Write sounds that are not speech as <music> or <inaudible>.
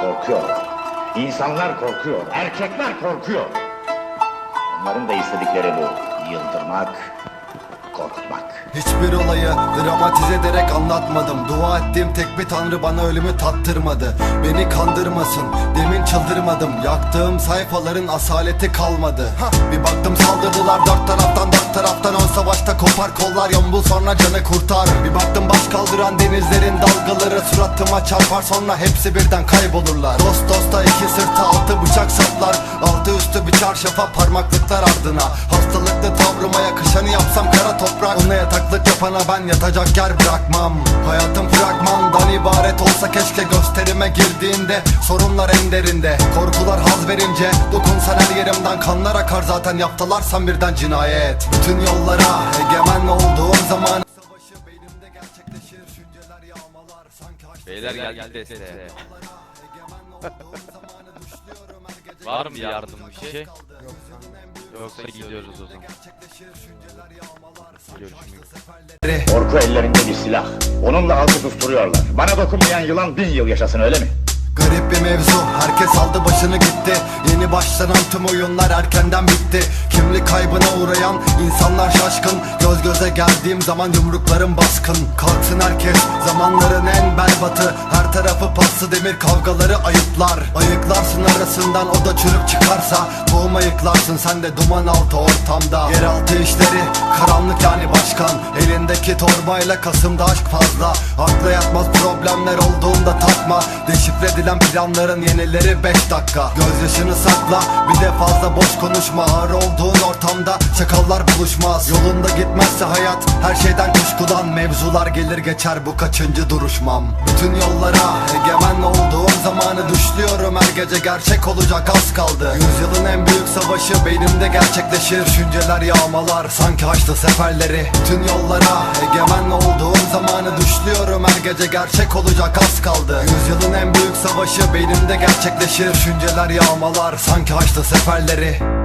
Korkuyorlar. İnsanlar korkuyor. Erkekler korkuyor. Onların da istedikleri bu. Yıldırmak, korkutmak. Hiçbir olayı dramatize ederek anlatmadım Dua ettiğim tek bir tanrı bana ölümü tattırmadı Beni kandırmasın demin çıldırmadım Yaktığım sayfaların asaleti kalmadı Bir baktım saldırdılar dört kopar kollar yombul sonra canı kurtar. Bir baktım baş kaldıran denizlerin dalgaları Suratıma çarpar. Sonra hepsi birden kaybolurlar. Dost dosta iki sırta altı bıçak saplar. Altı üstü bir çarşafa parmaklıklar ardına. Hastalıklı tavrıma yakışanı yapsam kara toprak. Ona yataklık yapana ben yatacak yer bırakmam. Hayatım fragmandan ibaret olsa keşke gösterime girdiğinde. Sorunlar en derinde Korkular haz verince. Dokunsan her yerimden kanlar akar zaten. Yaptılarsan birden cinayet. Bütün yollara Beyler geldi desteğe. <laughs> Var mı yardım bir şey? Yoksa gidiyoruz o zaman. Görüşmek Korku ellerinde bir silah. Onunla halkı susturuyorlar. Bana dokunmayan yılan bin yıl yaşasın öyle mi? Garip bir mevzu. Herkes aldı başını gitti. Yeni başlanan tüm oyunlar erkenden bitti. Kimlik kaybına uğrayan insanlar şaşkın. Göz göze geldiğim zaman yumruklarım baskın. Kalksın herkes. Zamanların en berbatı. Her tarafı paslı demir kavgaları ayıplar. Ayıklarsın arasından o da çürük çıkarsa Tohum ayıklarsın. Sen de duman altı ortamda. Yeraltı işleri karanlık yani başkan. Elindeki torbayla Kasım'da aşk fazla. Akla yatmaz problemler olduğunda takma. Deşifre edilen planların yenileri 5 dakika. Gözyaşını sakla bir de fazla boş konuşma. Ağır olduğun ortamda çakallar buluşmaz. Yolunda gitmezse hayat her şeyden kuşkulan Mevzular gelir geçer bu kaçıncı duruşmam. Bütün yollara egemen olduğum zamanı düşlüyorum. Her gece gerçek olacak az kaldı savaşı beynimde gerçekleşir. Şünceler yağmalar sanki haçlı seferleri. Bütün yollara egemen olduğum zamanı düşlüyorum. Her gece gerçek olacak az kaldı. Yüzyılın en büyük savaşı beynimde gerçekleşir. Şünceler yağmalar sanki haçlı seferleri